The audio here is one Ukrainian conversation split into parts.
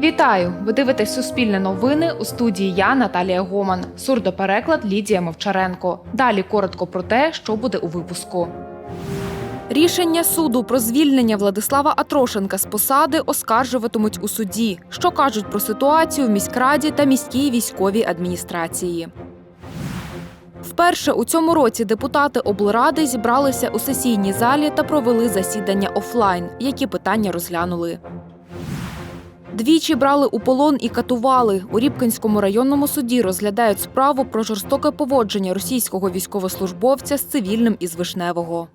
Вітаю! Ви дивитесь Суспільне новини у студії я Наталія Гоман. Сурдопереклад Лідія Мовчаренко. Далі коротко про те, що буде у випуску. Рішення суду про звільнення Владислава Атрошенка з посади оскаржуватимуть у суді. Що кажуть про ситуацію в міськраді та міській військовій адміністрації. Вперше у цьому році депутати облради зібралися у сесійній залі та провели засідання офлайн. Які питання розглянули? Двічі брали у полон і катували. У Рібкинському районному суді розглядають справу про жорстоке поводження російського військовослужбовця з цивільним із Вишневого.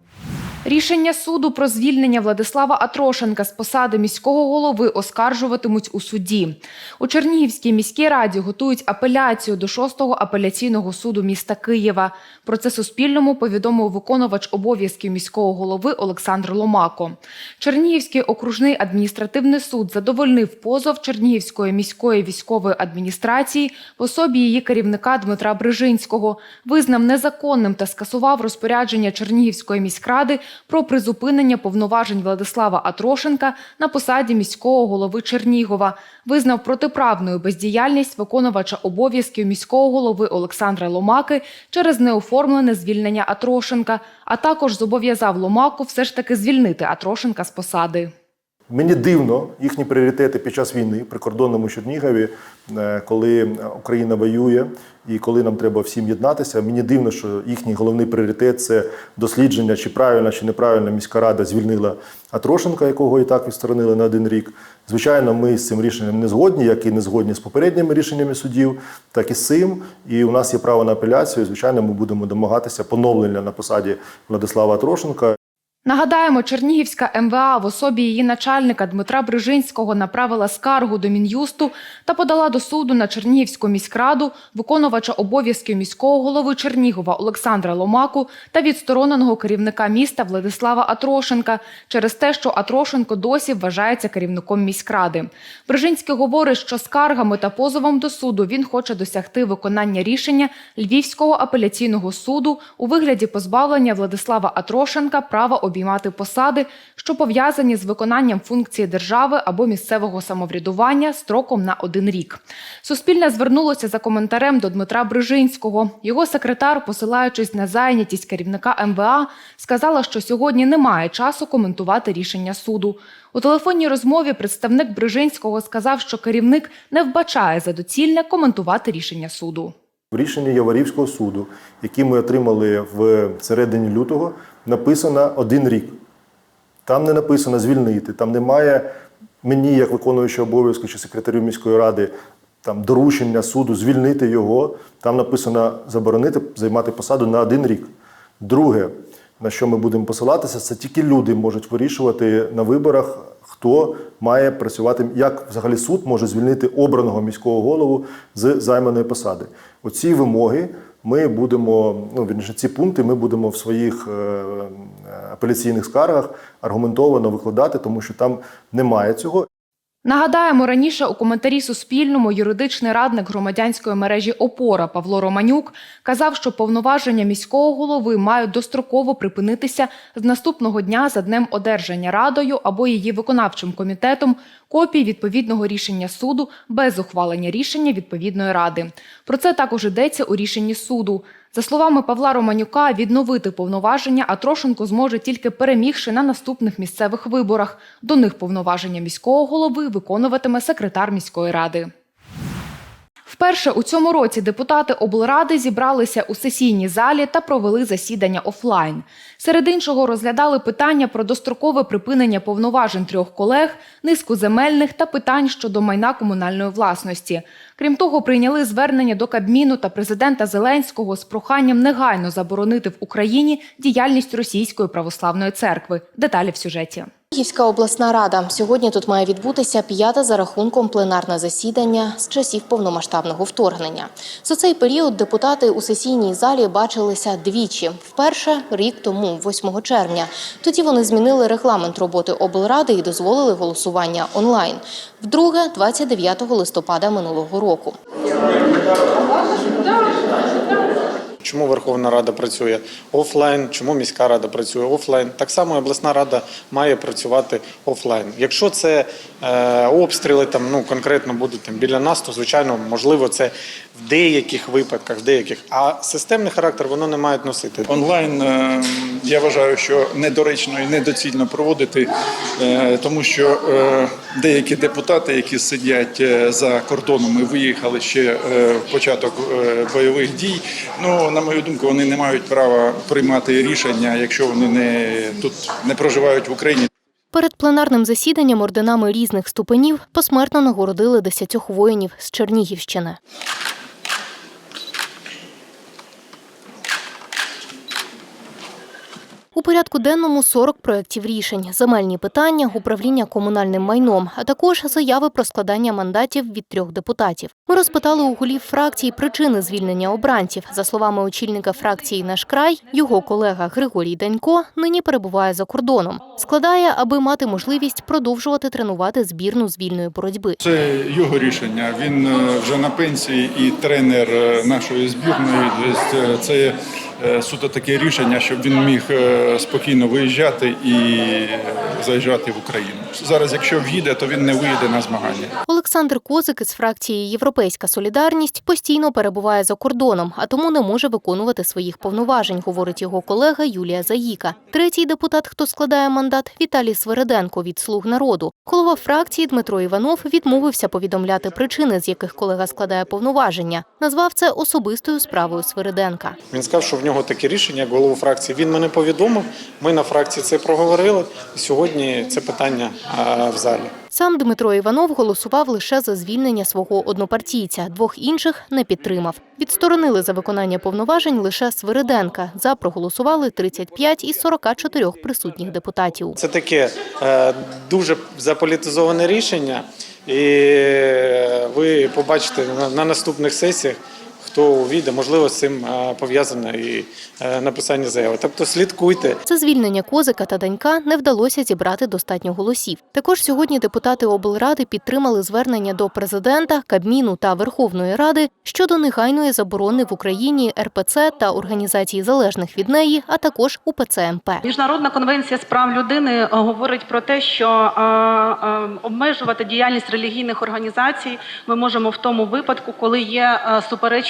Рішення суду про звільнення Владислава Атрошенка з посади міського голови оскаржуватимуть у суді. У Чернігівській міській раді готують апеляцію до 6-го апеляційного суду міста Києва. Про це Суспільному повідомив виконувач обов'язків міського голови Олександр Ломако. Чернігівський окружний адміністративний суд задовольнив позов Чернігівської міської військової адміністрації в особі її керівника Дмитра Брижинського, визнав незаконним та скасував розпорядження Чернігівської міськради про призупинення повноважень Владислава Атрошенка на посаді міського голови Чернігова, визнав протиправною бездіяльність виконувача обов'язків міського голови Олександра Ломаки через неоформлене звільнення Атрошенка, а також зобов'язав Ломаку все ж таки звільнити Атрошенка з посади. Мені дивно їхні пріоритети під час війни при кордонному Чернігові, е, коли Україна воює і коли нам треба всім єднатися. Мені дивно, що їхній головний пріоритет це дослідження, чи правильно чи неправильно міська рада звільнила Атрошенка, якого і так відсторонили на один рік. Звичайно, ми з цим рішенням не згодні, як і не згодні з попередніми рішеннями судів, так і з цим. І у нас є право на апеляцію. Звичайно, ми будемо домагатися поновлення на посаді Владислава Атрошенка. Нагадаємо, Чернігівська МВА в особі її начальника Дмитра Брижинського направила скаргу до Мін'юсту та подала до суду на Чернігівську міськраду, виконувача обов'язків міського голови Чернігова Олександра Ломаку та відстороненого керівника міста Владислава Атрошенка через те, що Атрошенко досі вважається керівником міськради. Брижинський говорить, що скаргами та позовом до суду він хоче досягти виконання рішення Львівського апеляційного суду у вигляді позбавлення Владислава Атрошенка права обіймати посади, що пов'язані з виконанням функції держави або місцевого самоврядування строком на один рік. Суспільне звернулося за коментарем до Дмитра Брижинського. Його секретар, посилаючись на зайнятість керівника МВА, сказала, що сьогодні немає часу коментувати рішення суду. У телефонній розмові представник Брижинського сказав, що керівник не вбачає за доцільне коментувати рішення суду. В рішенні Яворівського суду, які ми отримали в середині лютого, написано один рік. Там не написано звільнити, там немає мені, як виконуючого обов'язку чи секретарю міської ради, там доручення суду звільнити його. Там написано заборонити займати посаду на один рік. Друге, на що ми будемо посилатися, це тільки люди можуть вирішувати на виборах, хто має працювати, як взагалі суд може звільнити обраного міського голову з займаної посади. Оці вимоги ми будемо, ну вірніше, ці пункти ми будемо в своїх е, апеляційних скаргах аргументовано викладати, тому що там немає цього. Нагадаємо, раніше у коментарі Суспільному юридичний радник громадянської мережі Опора Павло Романюк казав, що повноваження міського голови мають достроково припинитися з наступного дня за днем одержання радою або її виконавчим комітетом копії відповідного рішення суду без ухвалення рішення відповідної ради. Про це також йдеться у рішенні суду. За словами Павла Романюка, відновити повноваження Атрошенко зможе тільки перемігши на наступних місцевих виборах. До них повноваження міського голови виконуватиме секретар міської ради. Вперше у цьому році депутати облради зібралися у сесійній залі та провели засідання офлайн. Серед іншого розглядали питання про дострокове припинення повноважень трьох колег, низку земельних та питань щодо майна комунальної власності. Крім того, прийняли звернення до Кабміну та президента Зеленського з проханням негайно заборонити в Україні діяльність Російської православної церкви. Деталі в сюжеті. Київська обласна рада. Сьогодні тут має відбутися п'яте за рахунком пленарне засідання з часів повномасштабного вторгнення. За цей період депутати у сесійній залі бачилися двічі. Вперше рік тому, 8 червня. Тоді вони змінили регламент роботи облради і дозволили голосування онлайн. Вдруге, 29 листопада минулого року. Чому Верховна Рада працює офлайн, чому міська рада працює офлайн. Так само обласна рада має працювати офлайн. Якщо це е, обстріли там ну конкретно будуть там біля нас, то звичайно можливо це в деяких випадках, в деяких, а системний характер воно не має носити. Онлайн е, я вважаю, що недоречно і недоцільно проводити, е, тому що е, деякі депутати, які сидять е, за кордоном і виїхали ще е, в початок е, бойових дій. Ну на мою думку, вони не мають права приймати рішення, якщо вони не тут не проживають в Україні. Перед пленарним засіданням орденами різних ступенів посмертно нагородили десятьох воїнів з Чернігівщини. У порядку денному 40 проєктів рішень, земельні питання, управління комунальним майном, а також заяви про складання мандатів від трьох депутатів. Ми розпитали у голів фракції причини звільнення обранців. За словами очільника фракції «Наш край», його колега Григорій Данько нині перебуває за кордоном. Складає, аби мати можливість продовжувати тренувати збірну з вільної боротьби. Це його рішення. Він е, вже на пенсії і тренер е, нашої збірної. Тобто, е, Це суто таке рішення, щоб він міг е, спокійно виїжджати і заїжджати в Україну. Зараз, якщо в'їде, то він не виїде на змагання. Олександр Козик із фракції Європейська Солідарність постійно перебуває за кордоном, а тому не може виконувати своїх повноважень, говорить його колега Юлія Заїка. Третій депутат, хто складає мандат, Віталій Свириденко від Слуг народу. Голова фракції Дмитро Іванов відмовився повідомляти причини, з яких колега складає повноваження. Назвав це особистою справою Свириденка. Він сказав, що в нього таке рішення, як голову фракції. Він мене повідомив. Ми на фракції це проговорили. І сьогодні це питання в залі. Сам Дмитро Іванов голосував лише за звільнення свого однопартійця. Двох інших не підтримав. Відсторонили за виконання повноважень лише Свириденка. За проголосували 35 із 44 присутніх депутатів. Це таке е, дуже заполітизоване рішення, і ви побачите на наступних сесіях. Хто увійде, можливо, з цим е, пов'язане і е, написання заяви. Тобто слідкуйте. За звільнення Козика та Данька не вдалося зібрати достатньо голосів. Також сьогодні депутати облради підтримали звернення до президента, Кабміну та Верховної Ради щодо негайної заборони в Україні РПЦ та організацій залежних від неї, а також УПЦ МП. Міжнародна конвенція з прав людини е, говорить про те, що е, е, обмежувати діяльність релігійних організацій ми можемо в тому випадку, коли є е,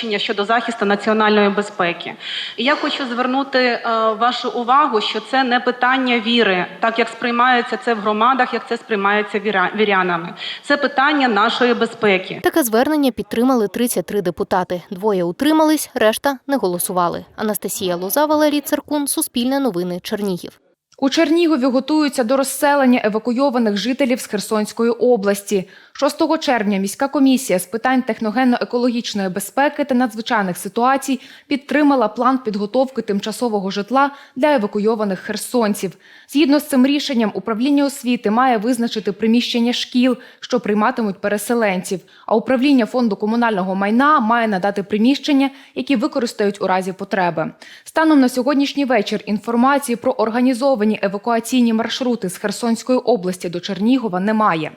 суперечення щодо захисту національної безпеки. І я хочу звернути е, вашу увагу, що це не питання віри, так як сприймається це в громадах, як це сприймається вірянами. Це питання нашої безпеки. Таке звернення підтримали 33 депутати. Двоє утримались, решта не голосували. Анастасія Лоза, Валерій Циркун, Суспільне новини, Чернігів. У Чернігові готуються до розселення евакуйованих жителів з Херсонської області. 6 червня міська комісія з питань техногенно-екологічної безпеки та надзвичайних ситуацій підтримала план підготовки тимчасового житла для евакуйованих херсонців. Згідно з цим рішенням, управління освіти має визначити приміщення шкіл, що прийматимуть переселенців. А управління фонду комунального майна має надати приміщення, які використають у разі потреби. Станом на сьогоднішній вечір інформації про організовані евакуаційні маршрути з Херсонської області до Чернігова немає.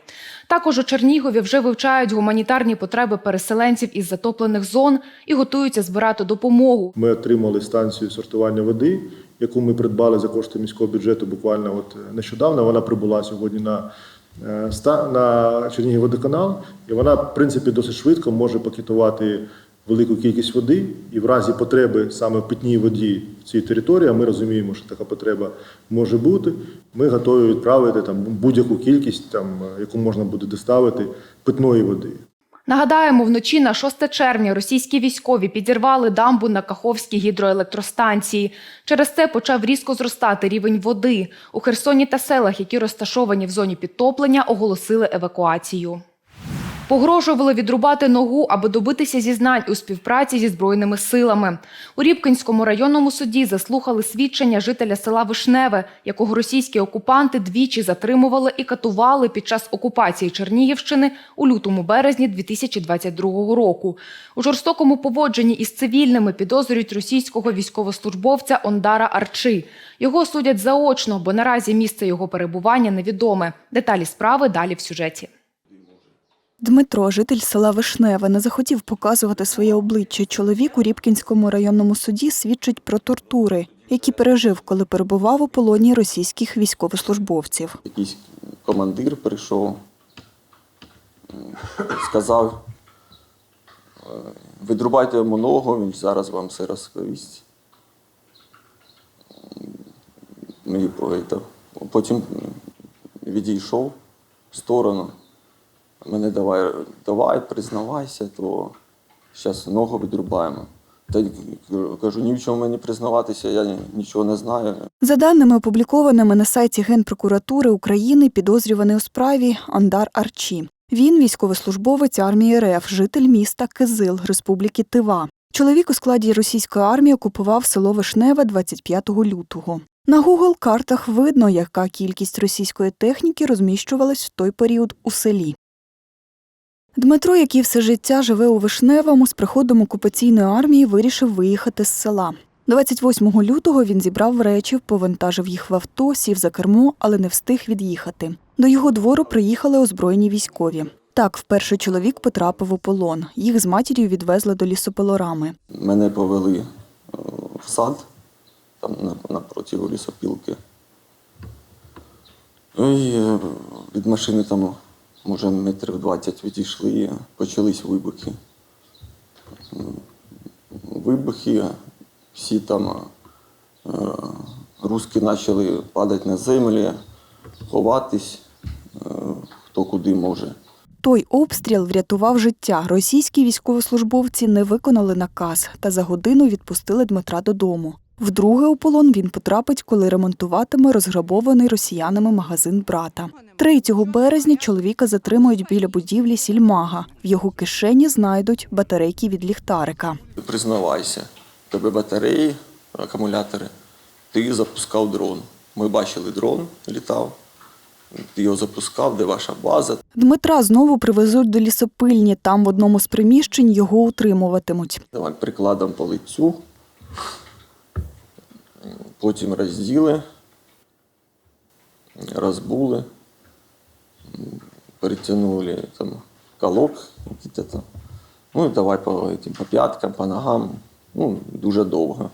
Також у Чернігові вже вивчають гуманітарні потреби переселенців із затоплених зон і готуються збирати допомогу. Ми отримали станцію сортування води, яку ми придбали за кошти міського бюджету буквально от е, нещодавно. Вона прибула сьогодні на, на Чернігів водоканал, і вона, в принципі, досить швидко може пакетувати велику кількість води. І в разі потреби саме в питній воді в цій території, а ми розуміємо, що така потреба може бути. Ми готові відправити там будь-яку кількість, там, яку можна буде доставити питної води. Нагадаємо, вночі на 6 червня російські військові підірвали дамбу на Каховській гідроелектростанції. Через це почав різко зростати рівень води. У Херсоні та селах, які розташовані в зоні підтоплення, оголосили евакуацію. Погрожували відрубати ногу, аби добитися зізнань у співпраці зі збройними силами. У Рібкінському районному суді заслухали свідчення жителя села Вишневе, якого російські окупанти двічі затримували і катували під час окупації Чернігівщини у лютому березні 2022 року. У жорстокому поводженні із цивільними підозрюють російського військовослужбовця Ондара Арчи. Його судять заочно, бо наразі місце його перебування невідоме. Деталі справи далі в сюжеті. Дмитро, житель села Вишневе, не захотів показувати своє обличчя. Чоловік у Рібкінському районному суді свідчить про тортури, які пережив, коли перебував у полоні російських військовослужбовців. Якийсь командир прийшов, сказав, е, видрубайте йому ногу, він зараз вам все розповість. Ну, Потім відійшов в сторону. Мене давай, давай, признавайся, то зараз ногу відрубаємо. Та кажу, ні в чому мені признаватися, я нічого не знаю. За даними опублікованими на сайті Генпрокуратури України, підозрюваний у справі Андар Арчі. Він військовослужбовець армії РФ, житель міста Кизил Республіки Тива. Чоловік у складі російської армії окупував село Вишневе 25 лютого. На Google картах видно, яка кількість російської техніки розміщувалась в той період у селі. Дмитро, який все життя живе у Вишневому, з приходом окупаційної армії вирішив виїхати з села. 28 лютого він зібрав речі, повантажив їх в авто, сів за кермо, але не встиг від'їхати. До його двору приїхали озброєні військові. Так, вперше чоловік потрапив у полон. Їх з матір'ю відвезли до лісопилорами. Мене повели е, в сад, там на- напроти лісопілки. Ну І е, від машини там, може, метрів 20 відійшли, почались вибухи. Вибухи, всі там е, руски почали падати на землю, ховатись, е, хто куди може. Той обстріл врятував життя. Російські військовослужбовці не виконали наказ та за годину відпустили Дмитра додому. Вдруге у полон він потрапить, коли ремонтуватиме розграбований росіянами магазин брата. 3 березня чоловіка затримують біля будівлі сільмага. В його кишені знайдуть батарейки від ліхтарика. Признавайся, тебе батареї, акумулятори, ти запускав дрон. Ми бачили дрон, літав, ти його запускав, де ваша база. Дмитра знову привезуть до лісопильні. Там в одному з приміщень його утримуватимуть. Давай прикладом по лицю. Потім розділи, розбули, перетягнули там колок, там. Ну і давай по, этим, по п'яткам, по ногам. Ну, дуже довго.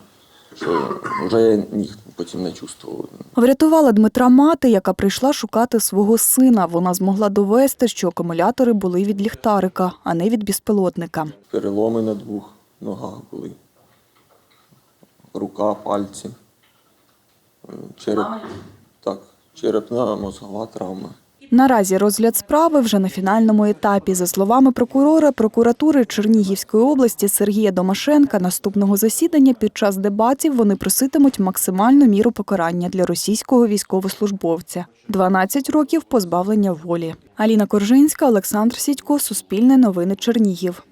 Що вже я ніг потім не чувствував. Врятувала Дмитра мати, яка прийшла шукати свого сина. Вона змогла довести, що акумулятори були від ліхтарика, а не від безпілотника. Переломи на двох ногах були. Рука, пальці. Череп. Так, черепна мозгова травма. Наразі розгляд справи вже на фінальному етапі. За словами прокурора прокуратури Чернігівської області Сергія Домашенка, наступного засідання під час дебатів вони проситимуть максимальну міру покарання для російського військовослужбовця 12 років позбавлення волі. Аліна Коржинська, Олександр Сідько, Суспільне новини Чернігів.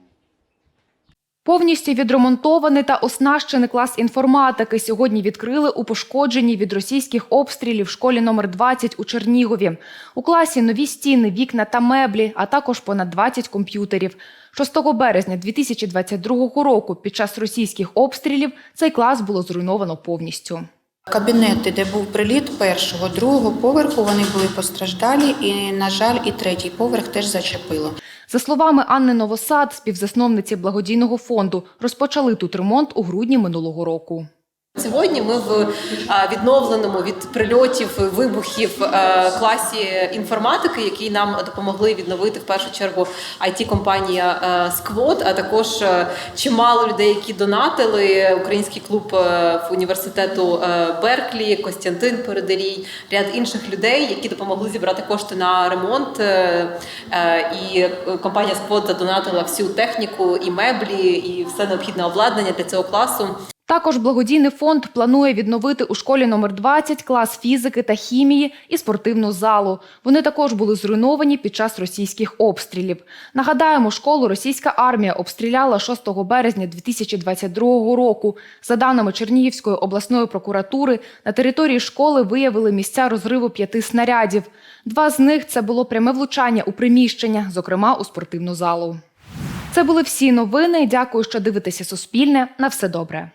Повністю відремонтований та оснащений клас інформатики сьогодні відкрили у пошкодженій від російських обстрілів школі номер 20 у Чернігові. У класі нові стіни, вікна та меблі, а також понад 20 комп'ютерів. 6 березня 2022 року під час російських обстрілів цей клас було зруйновано повністю. Кабінети, де був приліт першого, другого поверху, вони були постраждалі, і, на жаль, і третій поверх теж зачепило. За словами Анни Новосад, співзасновниці благодійного фонду, розпочали тут ремонт у грудні минулого року. Сьогодні ми в відновленому від прильотів вибухів класі інформатики, який нам допомогли відновити в першу чергу it компанія Сквот, а також чимало людей, які донатили. Український клуб в університету Берклі, Костянтин Передарій, ряд інших людей, які допомогли зібрати кошти на ремонт. Е, е, І компанія Сквот задонатила всю техніку і меблі, і все необхідне обладнання для цього класу. Також благодійний фонд планує відновити у школі номер 20 клас фізики та хімії і спортивну залу. Вони також були зруйновані під час російських обстрілів. Нагадаємо, школу російська армія обстріляла 6 березня 2022 року. За даними Чернігівської обласної прокуратури, на території школи виявили місця розриву п'яти снарядів. Два з них це було пряме влучання у приміщення, зокрема у спортивну залу. Це були всі новини. Дякую, що дивитеся Суспільне. На все добре.